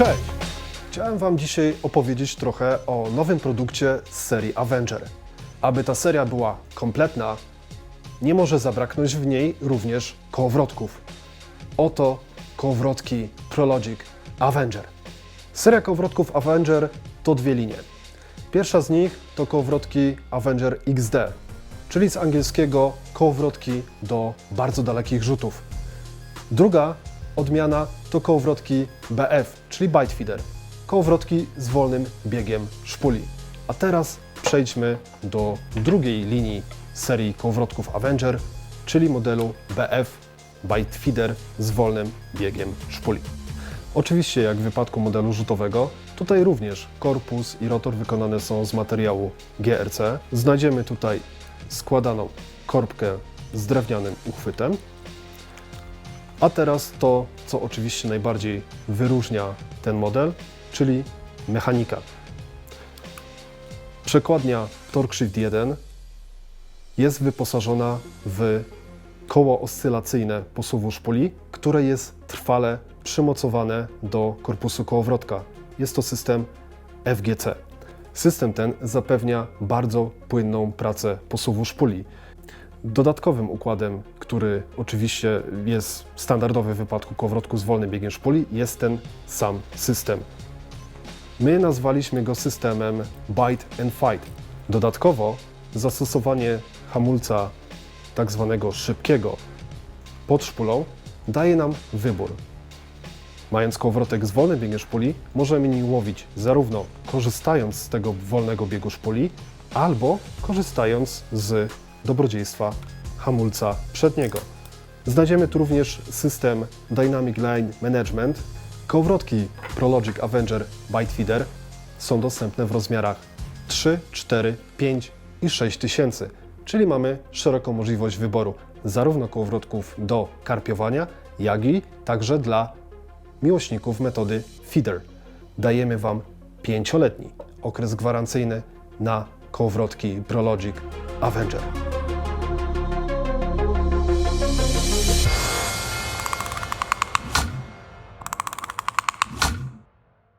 Cześć! Chciałem Wam dzisiaj opowiedzieć trochę o nowym produkcie z serii Avenger. Aby ta seria była kompletna, nie może zabraknąć w niej również kołowrotków. Oto kołowrotki Prologic Avenger. Seria kołowrotków Avenger to dwie linie. Pierwsza z nich to kołowrotki Avenger XD, czyli z angielskiego kołowrotki do bardzo dalekich rzutów. Druga odmiana to kołowrotki BF, czyli Bite Feeder. Kołowrotki z wolnym biegiem szpuli. A teraz przejdźmy do drugiej linii serii kołowrotków Avenger, czyli modelu BF Bite Feeder z wolnym biegiem szpuli. Oczywiście, jak w wypadku modelu rzutowego, tutaj również korpus i rotor wykonane są z materiału GRC. Znajdziemy tutaj składaną korbkę z drewnianym uchwytem, a teraz to, co oczywiście najbardziej wyróżnia ten model, czyli mechanika. Przekładnia TorqueShift 1 jest wyposażona w koło oscylacyjne posuwu szpuli, które jest trwale przymocowane do korpusu kołowrotka. Jest to system FGC. System ten zapewnia bardzo płynną pracę posuwu szpuli. Dodatkowym układem, który oczywiście jest standardowy w wypadku kołowrotku z wolnym biegiem szpuli, jest ten sam system. My nazwaliśmy go systemem Bite and Fight. Dodatkowo zastosowanie hamulca tak zwanego szybkiego pod szpulą daje nam wybór. Mając kołowrotek z wolnym biegiem szpuli, możemy nim łowić zarówno korzystając z tego wolnego biegu szpuli, albo korzystając z dobrodziejstwa hamulca przedniego. Znajdziemy tu również system Dynamic Line Management. Kołowrotki Prologic Avenger Bite Feeder są dostępne w rozmiarach 3, 4, 5 i 6 tysięcy, czyli mamy szeroką możliwość wyboru zarówno kołowrotków do karpiowania, jak i także dla miłośników metody feeder. Dajemy Wam pięcioletni okres gwarancyjny na kołowrotki Prologic Avenger.